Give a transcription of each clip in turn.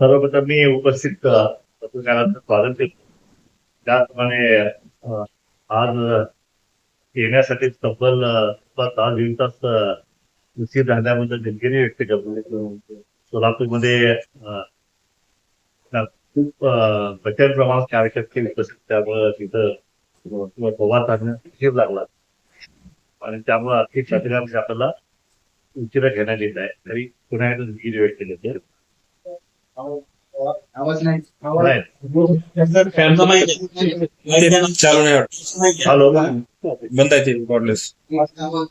सर्वप्रथम मी उपस्थित पत्रकारांचं स्वागत करतो त्याचप्रमाणे आज येण्यासाठी तब्बल पाच तास दीड तास उशीर राहण्याबद्दल दिलगिरी व्यक्त करतो सोलापूरमध्ये खूप अ, प्रमाणात कार्यकर्ते उपस्थित त्यामुळं तिथं अ, साधण्यास उशीर लागला. आणि त्यामुळे आर्थिक पत्रकारांमध्ये म्हणजे आपल्याला उशिरा घेण्यात येत आहे. तरी पुन्हा एकदा दिलगिरी व्यक्त करतो चालू नाही वाटत हॅलो बंद आहे ते कॉर्डलेस आवाज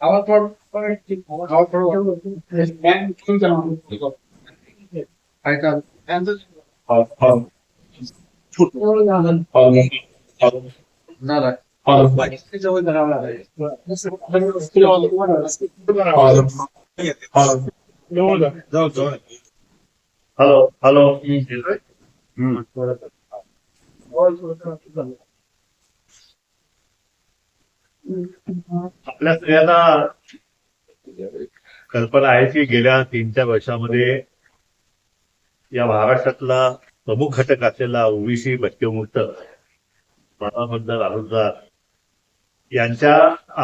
आवाज थोडं- थोडं- आवाज थोडं- फॅन फुल करा. ऐका. फॅनचं- झालं. जवळ हॅलो हॅलो. आपल्या सगळ्यांना कल्पना आहे की गेल्या तीन चार वर्षामध्ये या महाराष्ट्रातला प्रमुख घटक असलेला ओबीसी भटकेमुक्त बाळामधला राहुलदार यांच्या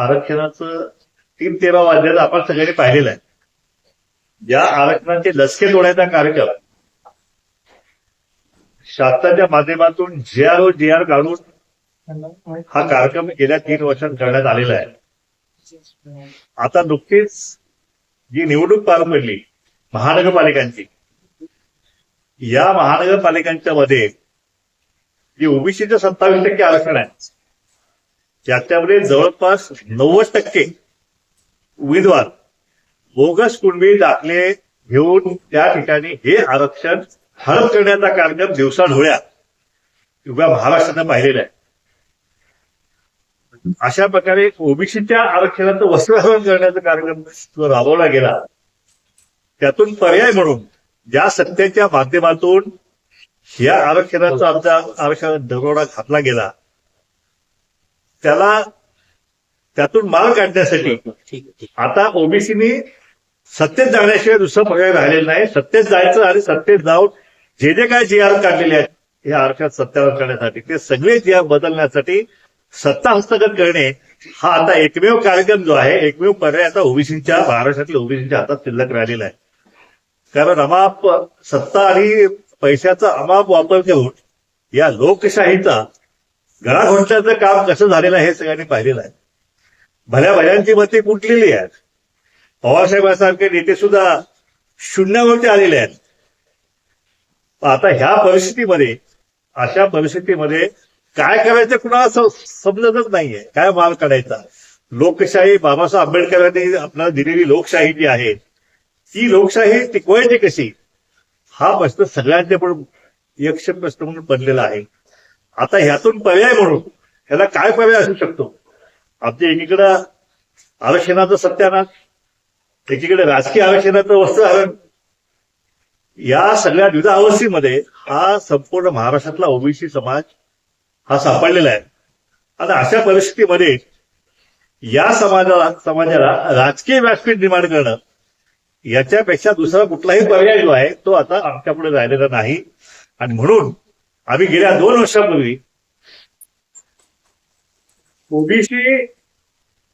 आरक्षणाचं तीन तेरा वाजलेलं आपण सगळ्यांनी पाहिलेलं आहे. या आरक्षणाचे लसके तोडायचा कार्यक्रम शासनाच्या माध्यमातून जे आर ओ जे आर काढून हा कार्यक्रम गेल्या तीन वर्षात करण्यात आलेला आहे. आता नुकतीच जी निवडणूक पार पडली महानगरपालिकांची या महानगरपालिकांच्या मध्ये जे ओबीसीचं सत्तावीस टक्के आरक्षण आहे त्याच्यामध्ये जवळपास नव्वद टक्के उमेदवार बोगस कुणबी दाखले घेऊन त्या ठिकाणी हे आरक्षण हळद करण्याचा कार्यक्रम दिवसा ढोळ्या उभ्या महाराष्ट्रानं पाहिलेला आहे. अशा प्रकारे ओबीसीच्या आरक्षणाचं वस्त्रहरण करण्याचा कार्यक्रम जो राबवला गेला त्यातून पर्याय म्हणून ज्या सत्तेच्या माध्यमातून या आरक्षणाचा आमच्या आरक्षणात दरोडा घातला गेला त्याला त्यातून माल काढण्यासाठी आता ओबीसीनी सत्तेत जाण्याशिवाय दुसरा पर्याय राहिलेला नाही. सत्तेत जायचं आणि सत्तेत जाऊन जे जे काय जी आर काढलेले आहेत या आरक्षण सत्यावर करण्यासाठी ते सगळे जी आर बदलण्यासाठी सत्ता हस्तगत करणे हा आता एकमेव कार्यक्रम जो आहे एकमेव पर्याय आता ओबीसीच्या महाराष्ट्रातील ओबीसीच्या हातात शिल्लक राहिलेला आहे. कारण अमाप सत्ता आणि पैशाचा अमाप वापर करून या लोकशाहीचा गळा घोटण्याचं काम कसं झालेलं आहे हे सगळ्यांनी पाहिलेलं आहे. भल्या भल्यांची मते कुठलेली आहेत. पवारसाहेबांसारखे नेते सुद्धा शून्यावरती आलेले आहेत. आता ह्या परिस्थितीमध्ये अशा परिस्थितीमध्ये काय करायचं कुणाला समजतच नाहीये. काय माल काढायचा? लोकशाही बाबासाहेब आंबेडकरांनी आपल्याला दिलेली लोकशाही जी आहे ती लोकशाही टिकवायची कशी? हा प्रश्न सगळ्यांचे पण यक्ष प्रश्न म्हणून बनलेला आहे. आता ह्यातून पर्याय म्हणून ह्याला काय पर्याय असू शकतो? आमच्या एकीकडं आरक्षणाचं सत्यानाश एकीकडे राजकीय आरक्षणाचं वस्त्रहरण या सगळ्या द्विधावस्थेमध्ये हा संपूर्ण महाराष्ट्रातला ओबीसी समाज हा सापडलेला आहे. आणि अशा परिस्थितीमध्ये या समाजाला समाजाला राजकीय व्यासपीठ निर्माण करणं याच्यापेक्षा दुसरा कुठलाही पर्याय जो आहे तो आता आमच्यापुढे राहिलेला नाही. आणि म्हणून आम्ही गेल्या दोन वर्षापूर्वी ओबीसी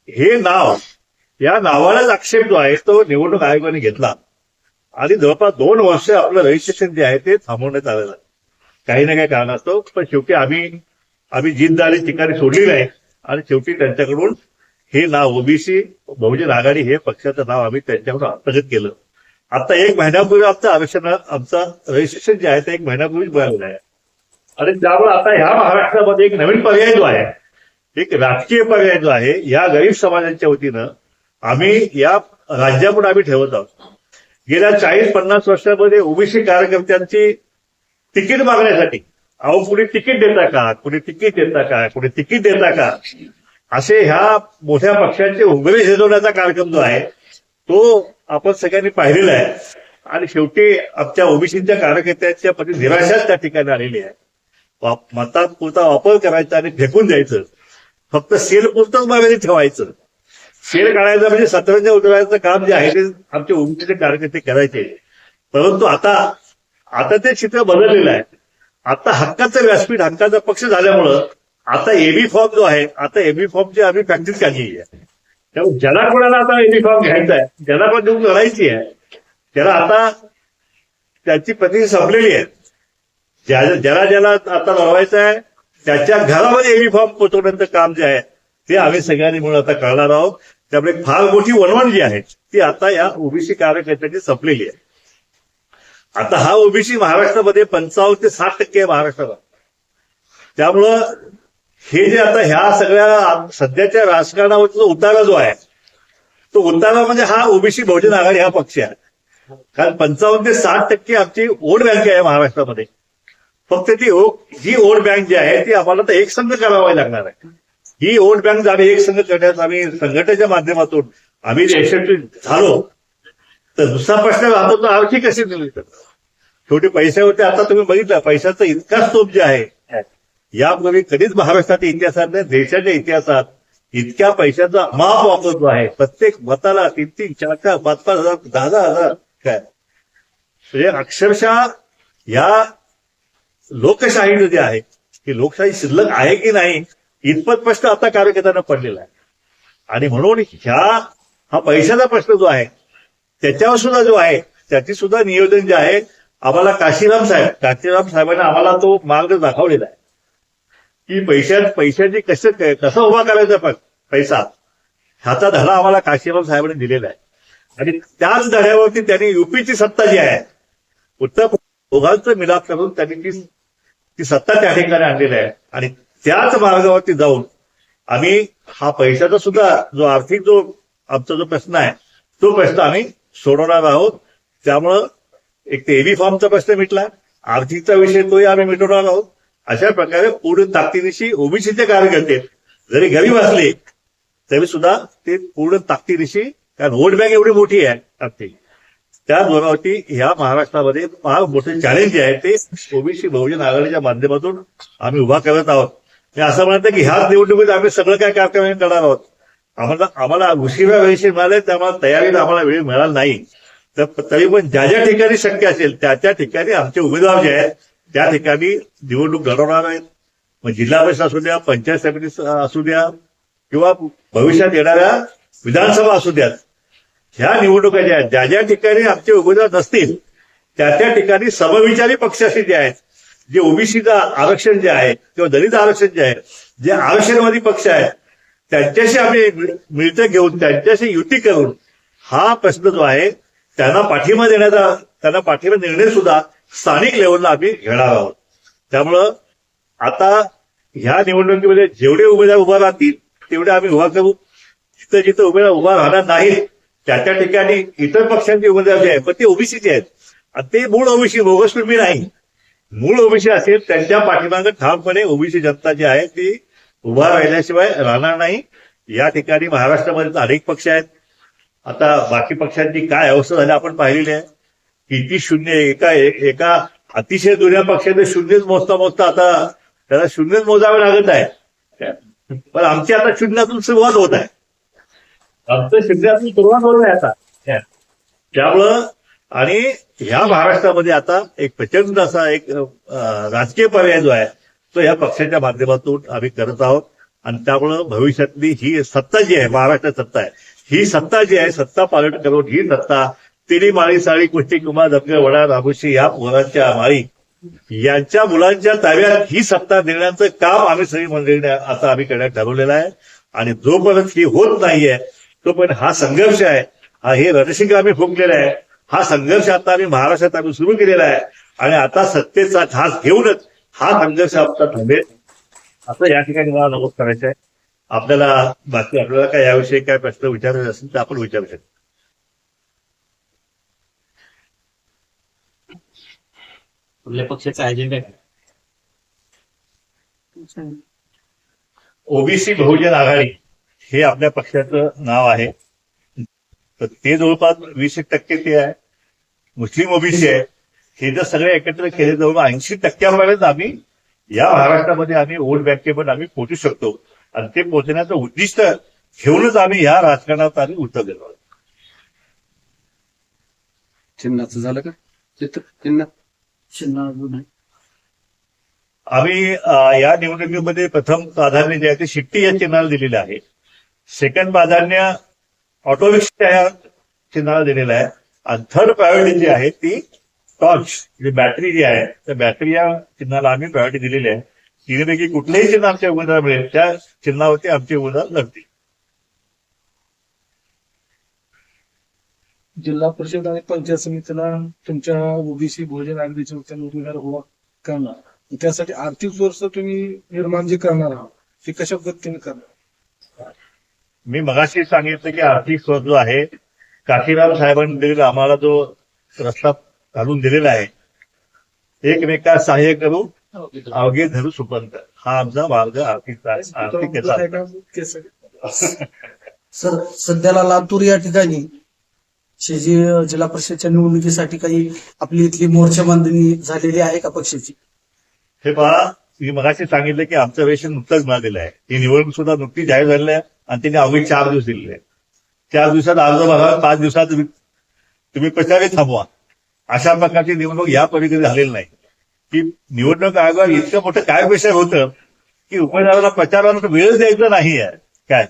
हे नाव या नावालाच आक्षेप जो आहे तो निवडणूक आयोगाने घेतला. आणि जवळपास दोन वर्ष आपलं रजिस्ट्रेशन जे आहे ते थांबवण्यात आलेलं आहे. काही ना काही कारणास्तव पण शेवटी आम्ही आम्ही जिद्दारी ठिकाणी सोडली नाही आणि शेवटी त्यांच्याकडून हे नाव ओबीसी बहुजन आघाडी हे पक्षाचं नाव आम्ही त्यांच्याकडून हस्तगत केलं. आता एक महिन्यापूर्वी आमचं आरक्षण आमचं रजिस्ट्रेशन जे आहे ते एक महिन्यापूर्वीच बघायला आहे. आणि त्यामुळे आता ह्या महाराष्ट्रामध्ये एक नवीन पर्याय जो आहे एक राजकीय पर्याय जो आहे या गरीब समाजाच्या वतीनं आम्ही या राज्यापुढे आम्ही ठेवत आहोत. गेल्या चाळीस पन्नास वर्षामध्ये ओबीसी कार्यकर्त्यांची तिकीट मागण्यासाठी अहो कुणी तिकीट देता का? कुणी तिकीट देता का? कुणी तिकीट देता का? असे ह्या मोठ्या पक्षांचे उघडे झेलवण्याचा कार्यक्रम जो आहे तो आपण सगळ्यांनी पाहिलेला आहे. आणि शेवटी आमच्या ओबीसीच्या कार्यकर्त्यांच्या पती निराशाच त्या ठिकाणी आलेली आहे. वाप- मतापुरता वापर करायचा आणि फेकून द्यायचं. फक्त सेल पुरतच मागे ठेवायचं. खेळ काढायचं म्हणजे सतरंज उतरायचं काम जे आहे ते आमचे ओबीसीचे कार्यकर्ते करायचे. परंतु आता आता ते चित्र बदललेलं आहे. आता हक्काचं व्यासपीठ हक्काचा पक्ष झाल्यामुळं आता एबी फॉर्म जो आहे आता एबी फॉर्मची आम्ही प्रॅक्टिस काढली आहे. त्यामुळे ज्याला कोणाला आता एबी फॉर्म घ्यायचा आहे ज्याला पण देऊन लढायची आहे त्याला आता त्याची प्रतिनिधी संपलेली आहे. ज्या ज्याला ज्याला आता लढवायचं आहे त्याच्या घरामध्ये एबी फॉर्म पोचवण्याचं काम जे आहे ते आम्ही सगळ्यांनी म्हणून आता करणार आहोत. त्यामुळे फार मोठी वणवण जी आहे ती आता या ओबीसी कार्यकर्त्यांची संपलेली आहे. आता हा ओबीसी महाराष्ट्रामध्ये पंचावन्न ते साठ टक्के महाराष्ट्राला त्यामुळं हे जे आता ह्या सगळ्या सध्याच्या राजकारणावरचा उतारा जो आहे तो उतारा म्हणजे हा ओबीसी बहुजन आघाडी हा पक्ष आहे. कारण पंचावन्न ते साठ टक्के आमची वोट बँक आहे महाराष्ट्रामध्ये. फक्त ती ओ- ही वोट बँक जी आहे ती आम्हाला तर एक संघ करावी लागणार आहे. ही वोट बँक आम्ही एक संघ करण्यास आम्ही संघटनेच्या माध्यमातून आम्ही यशस्वी झालो. तर दुसरा प्रश्न राहतो तो आणखी कशी दिली? शेवटी पैसे होते आता तुम्ही बघितलं पैशाचा इतका स्तोप जे आहे यापूर्वी कधीच महाराष्ट्राच्या इतिहासात नाही देशाच्या इतिहासात इतक्या पैशाचा माप वापर जो आहे. प्रत्येक मताला तीन तीन चार चार पाच पाच हजार दहा दहा हजार काय? म्हणजे अक्षरशः या लोकशाहीचं जे आहे. की लोकशाही शिल्लक आहे की नाही इतपत प्रश्न आता कार्यकर्त्यांना पडलेला आहे. आणि म्हणून ह्या हा पैशाचा प्रश्न जो आहे त्याच्यावर सुद्धा जो आहे त्याची सुद्धा नियोजन जे आहे आम्हाला काशीराम साहेब काशीराम साहेबांनी आम्हाला तो मार्ग दाखवलेला आहे. की पैशा पैशाची कसं कसं उभा करायचा पण पैसा. ह्याचा धडा आम्हाला काशीराम साहेबांनी दिलेला आहे. आणि त्याच धड्यावरती त्यांनी युपीची सत्ता जी आहे उत्तर दोघांचं मिलाप करून त्यांनी ती ती सत्ता त्या ठिकाणी आणलेली आहे. आणि त्याच मार्गावरती जाऊन आम्ही हा पैशाचा सुद्धा जो आर्थिक जो आमचा जो प्रश्न आहे तो प्रश्न आम्ही सोडवणार आहोत. त्यामुळं एक ते एबी फॉर्मचा प्रश्न मिटला आर्थिकचा विषय तोही आम्ही मिटवणार आहोत. अशा प्रकारे पूर्ण ताकदीनिशी ओबीसीचे कार्यकर्ते जरी गरीब असले तरी सुद्धा ते पूर्ण ताकदीनिशी कारण वोट बँक एवढी मोठी आहे आर्थिक त्या जोरावरती ह्या महाराष्ट्रामध्ये फार मोठे चॅलेंज जे आहे ते ओबीसी बहुजन आघाडीच्या माध्यमातून आम्ही उभा करत आहोत. मी असं म्हणतं की ह्याच निवडणुकीत आम्ही सगळं काय कार्यक्रम करणार आहोत. आम्हाला आम्हाला उशिरा वेळेशी मिळाले आम्हाला तयारीला आम्हाला वेळ मिळाला नाही. तर तरी पण ज्या ज्या ठिकाणी शक्य असेल त्या त्या ठिकाणी आमचे उमेदवार जे आहेत त्या ठिकाणी निवडणूक घडवणार आहेत. मग जिल्हा परिषद असू द्या पंचायत समिती असू द्या किंवा भविष्यात येणाऱ्या विधानसभा असू द्यात ह्या निवडणुका ज्या आहेत ज्या ज्या ठिकाणी आमचे उमेदवार नसतील त्या त्या ठिकाणी समविचारी पक्ष असे जे आहेत जे ओबीसीचं आरक्षण जे आहे किंवा दलित आरक्षण जे आहे जे आरक्षणवादी पक्ष आहेत त्यांच्याशी आम्ही मिळतं घेऊन त्यांच्याशी युती करून हा प्रश्न जो आहे त्यांना पाठिंबा देण्याचा त्यांना पाठिंबा निर्णय सुद्धा स्थानिक लेवलला आम्ही घेणार आहोत. त्यामुळं आता ह्या निवडणुकीमध्ये जेवढे उमेदवार उभा राहतील तेवढे आम्ही उभा करू. जिथं जिथं उमेदवार उभा राहणार नाहीत त्या त्या ठिकाणी इतर पक्षांचे उमेदवार जे आहेत पण ते ओबीसीचे आहेत. ते मूळ ओबीसी बोगस कुणबी नाही. मूळ ओबीसी असेल त्यांच्या पाठीमागे ठामपणे ओबीसी जनता जी आहे ती उभा राहिल्याशिवाय राहणार नाही. या ठिकाणी महाराष्ट्रामध्ये अनेक पक्ष आहेत. आता बाकी पक्षांची काय अवस्था झाली आपण पाहिलेली आहे. किती शून्य एका एका अतिशय जुन्या पक्षाने शून्यच मोजता मोजता आता त्याला शून्यच मोजावे लागत आहे. पण आमची आता शून्यातून सुरुवात होत आहे. आमचं शून्यातून सुरुवात होत आहे आता. त्यामुळं आणि ह्या महाराष्ट्रामध्ये आता एक प्रचंड असा एक राजकीय पर्याय जो आहे तो या पक्षाच्या माध्यमातून आम्ही करत आहोत. आणि त्यामुळं भविष्यातली ही सत्ता जी आहे महाराष्ट्रात सत्ता आहे ही सत्ता जी आहे सत्ता पालट करून ही सत्ता तिरी माळी साळी कुष्टी कुमार दंग वडा राबुशी या मुलांच्या माळी. यांच्या मुलांच्या ताब्यात ही सत्ता देण्याचं काम आम्ही सगळी मंडळीने आता आम्ही करण्यात ठरवलेलं आहे. आणि जोपर्यंत ही होत नाहीये तोपर्यंत हा संघर्ष आहे हा हे रणशिंग आम्ही फुंकलेला आहे. हा संघर्ष आता आम्ही महाराष्ट्रात आम्ही सुरू केलेला आहे. आणि आता सत्तेचा ध्यास घेऊनच हा संघर्ष आमचा थांबेल. असं या ठिकाणी मला नमूद करायचं आहे. आपल्याला बाकी आपल्याला काय याविषयी काय प्रश्न विचारायचे असेल तर आपण विचारू शकतो. आपल्या पक्षाचा अजेंडा काय? ओबीसी बहुजन आघाडी हे आपल्या पक्षाचं नाव आहे. तर ते जवळपास वीस एक टक्के ते आहे. मुस्लिम ओबीसी आहे. हे जर सगळे एकत्र केले जवळ ऐंशी टक्क्यापर्यंत आम्ही या महाराष्ट्रामध्ये आम्ही वोट बँकेपर्यंत आम्ही पोहोचू शकतो. आणि ते पोहोचण्याचं उद्दिष्ट घेऊनच आम्ही या राजकारणात आम्ही उतरलेलो आहोत. चिन्हाचं झालं का? चित्र चिन्ह? चिन्ह अजून आहे. आम्ही या निवडणुकीमध्ये प्रथम प्राधान्य जे आहे ते शिट्टी या चिन्हाला दिलेलं आहे. सेकंड प्राधान्य ऑटोरिक्षा या चिन्हाला दिलेलं आहे. आणि थर्ड प्रायोरिटी जी आहे ती टॉर्च जी बॅटरी जी आहे त्या बॅटरी या चिन्हाला आम्ही प्रायोरिटी दिलेली आहे. तिन्हीपैकी कुठलेही चिन्ह आमच्या उमेदवार मिळेल त्या चिन्हावरती आमचे उमेदवार लढतील जिल्हा परिषद आणि पंचायत समितीला तुमच्या ओबीसी भोजन आघाडीच्या वतीने उमेदवार उभा करणार. त्यासाठी आर्थिक वर्ष तुम्ही निर्माण जे करणार आहात ते कशा पद्धतीने करणार? मी मगाशी सांगितलं की आर्थिक स्रोत जो आहे काशीराम साहेबांनी दिलेला आम्हाला जो रस्ता घालून दिलेला आहे एकमेका सहाय्य करू अवघे धरू सुपंत. हा आमचा मार्ग आर्थिक आर्थिक सर सध्याला लातूर या ठिकाणी जिल्हा परिषदच्या निवडणुकीसाठी काही आपली इथली मोर्चा बांधणी झालेली आहे का पक्षाची? हे पहा मी मगाशी सांगितलं की आमचं रेशन नुकतंच मिळालेलं आहे. ही निवडणूक सुद्धा नुकतीच जाहीर झालेली आहे. आणि त्यांनी आम्ही चार दिवस दिलेले चार दिवसात अर्ज भरा पाच दिवसात तुम्ही तुम्ही प्रचारही थांबवा. अशा प्रकारची निवडणूक या पलीकडे झालेली नाही. की निवडणूक आयोगावर इतकं मोठं काय विषय होतं की उमेदवाराला प्रचाराला वेळच द्यायचा नाही आहे. काय?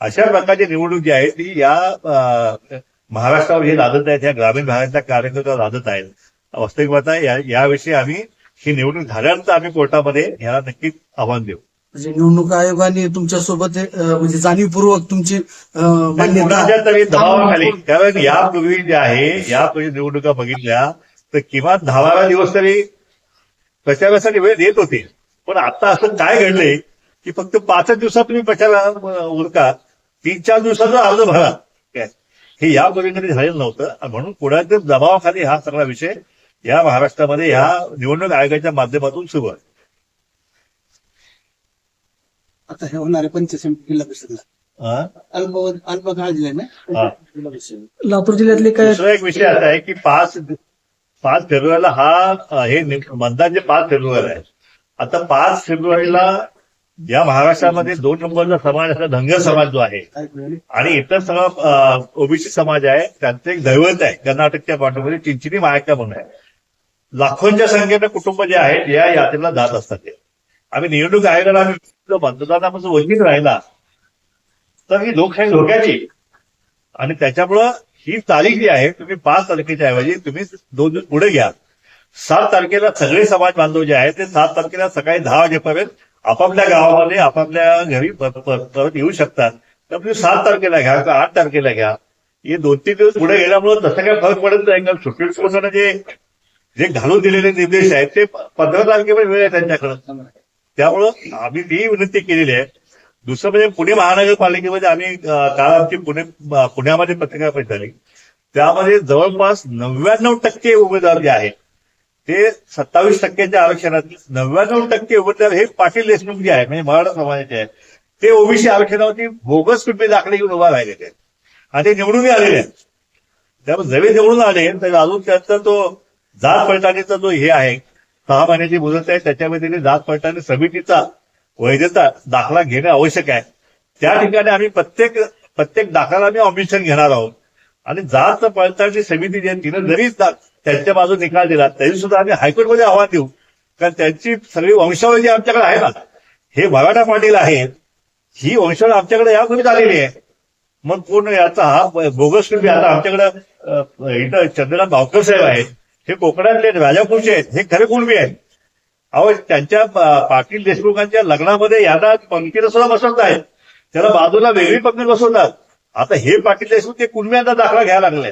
अशा प्रकारची निवडणूक जी आहे ती या महाराष्ट्रावर हे लादत आहेत या ग्रामीण भागातल्या कार्यकर्त्यावर लादत आहेत. वास्तविक पाहता या याविषयी आम्ही ही निवडणूक झाल्यानंतर आम्ही कोर्टामध्ये ह्याला नक्कीच आव्हान देऊ. म्हणजे निवडणूक आयोगाने तुमच्यासोबत म्हणजे जाणीवपूर्वक तुमची अं, मान्यता कोणाच्या तरी दबावाखाली. कारण यापूर्वी जे आहे यापूर्वी निवडणुका बघितल्या तर किमान दहा बारा दिवस तरी प्रचारासाठी वेळ देत होते. पण आता असं काय घडलंय की फक्त पाचच दिवसात तुम्ही प्रचार उरका. तीन चार दिवसाचा अर्ज भरा. काय? हे यापूर्वी कधी झालेलं नव्हतं. म्हणून कोणाच्या दबावाखाली हा सगळा विषय या महाराष्ट्रामध्ये ह्या निवडणूक आयोगाच्या माध्यमातून सुरू आहे. आता हे होणार आहे पंचायत जिल्हा परिषदला हा? अल्प अल्प काळ दिलाय ना? हा. जिल्हा परिषद लातूर जिल्ह्यातले काय दुसरा एक विषय असा आहे की पाच पाच फेब्रुवारीला हा हे मतदान जे पाच फेब्रुवारी आहे. आता पाच फेब्रुवारीला या महाराष्ट्रामध्ये दोन नंबरचा समाज असा धनगर समाज जो आहे? आणि इतर सगळा ओबीसी समाज आहे त्यांचं एक दैवत आहे कर्नाटकच्या पाठीमध्ये चिंचिनी मायका म्हणून आहे. लाखोंच्या संख्येनं कुटुंब जे आहेत या यात्रेला जात असतात ते. आम्ही निवडणूक आयोगाला आम्ही मतदानापासून वंचित राहिला. तर ही लोकशाही धोक्याची. आणि त्याच्यामुळं ही तारीख जी आहे तुम्ही पाच तारखेच्या ऐवजी तुम्ही दोन दिवस पुढे घ्या. सात तारखेला सगळे समाज बांधव जे आहेत ते सात तारखेला सकाळी दहा वाजेपर्यंत आपापल्या गावामध्ये आपापल्या घरी परत येऊ शकतात. तर तुम्ही सात तारखेला घ्या किंवा आठ तारखेला घ्या. हे दोन तीन दिवस पुढे गेल्यामुळे तसं काय फरक पडत नाही. कारण सुप्रीम कोर्टाने जे जे घालून दिलेले निर्देश आहेत ते पंधरा तारखेपर्यंत वेळ आहे त्यांच्याकडे. त्यामुळं आम्ही ती विनंती केलेली आहे. दुसरं म्हणजे पुणे महानगरपालिकेमध्ये आम्ही काल आमची पुणे पुण्यामध्ये पत्रकार परिषद झाली त्यामध्ये जवळपास नव्याण्णव टक्के उमेदवार जे आहेत ते सत्तावीस टक्क्याच्या आरक्षणात नव्याण्णव टक्के उमेदवार हे पाटील देशमुख जे आहे म्हणजे मराठा समाजाचे आहे ते ओबीसी आरक्षणावरती बोगस पिंपे दाखले घेऊन उभा राहिलेले आहेत आणि ते निवडूनही आलेले आहेत. त्यामुळे जवे निवडून आले तर अजून त्यांचा तो जात पडताळणीचा जो हे आहे सहा महिन्याची मुदत आहे त्याच्यामध्ये जात पडताळणी समितीचा वैधता दाखला घेणे आवश्यक आहे. त्या ठिकाणी आम्ही प्रत्येक प्रत्येक दाखला आम्ही ऑब्जेक्शन घेणार आहोत. आणि जात पडताळणी समिती जी तिने तिनं जरी त्यांच्या बाजू निकाल दिला तरी सुद्धा आम्ही हायकोर्टमध्ये आव्हान देऊ. कारण त्यांची सगळी वंशावळी जी आमच्याकडे आहे ना. हे मराठा पाटील आहेत. ही वंशावळ आमच्याकडे यापूर्वीच आलेली आहे. मग पूर्ण याचा हा बोगस आता आमच्याकडे इथं चंद्रकांत भावकर साहेब आहेत. हे कोकणातले राजापूरचे आहेत हे खरे कुणबी आहेत. अहो त्यांच्या पाटील देशमुखांच्या लग्नामध्ये यांना पंक्तीला सुद्धा बसवत आहेत. त्याला बाजूला वेगळी पंक्ती बसवतात. आता हे पाटील देशमुख ते कुणब्यांचा दाखला घ्यायला लागले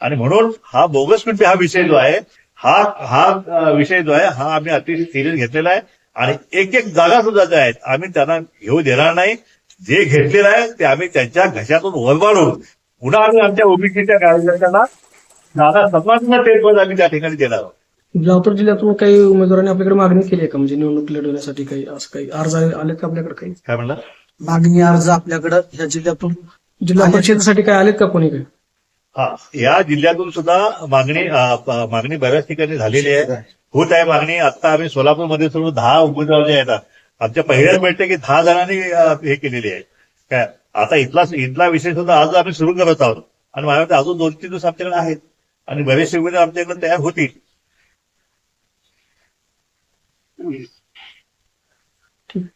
आणि म्हणून हा बोगस कुणबी हा विषय जो आहे हा हा विषय जो आहे हा आम्ही अतिशय सिरियस घेतलेला आहे. आणि एक एक जागा सुद्धा ज्या आहेत आम्ही त्यांना घेऊ देणार नाही. जे घेतलेलं आहे ते आम्ही त्यांच्या घशातून वरवाढून पुन्हा आम्ही आमच्या ओबीसीच्या कार्यकर्त्यांना दादा आम्ही त्या ठिकाणी देणार लातूर जिल्ह्यातून काही उमेदवारांनी आपल्याकडे मागणी केली आहे का? म्हणजे निवडणूक लढवण्यासाठी काही असं काही अर्ज आले आलेत का आपल्याकडे काही? काय म्हणलं? मागणी अर्ज आपल्याकडं ह्या जिल्ह्यातून जिल्हा परिषदेसाठी काही आलेत का कोणी काही? हा या जिल्ह्यातून सुद्धा मागणी अ, प- मागणी बऱ्याच ठिकाणी झालेली आहे. होत आहे मागणी. आता आम्ही सोलापूरमध्ये सोडून दहा उमेदवार जे आहेत आमच्या पहिल्याच मिळते की दहा जणांनी अ, हे केलेली आहे. काय आता इथला इथला विषय सुद्धा आज आम्ही सुरू करत आहोत. आणि माझ्या मते अजून दोन तीन दिवस आमच्याकडे आहेत. आणि बरेच सुविधा आमच्याकडे तयार होतील. ठीक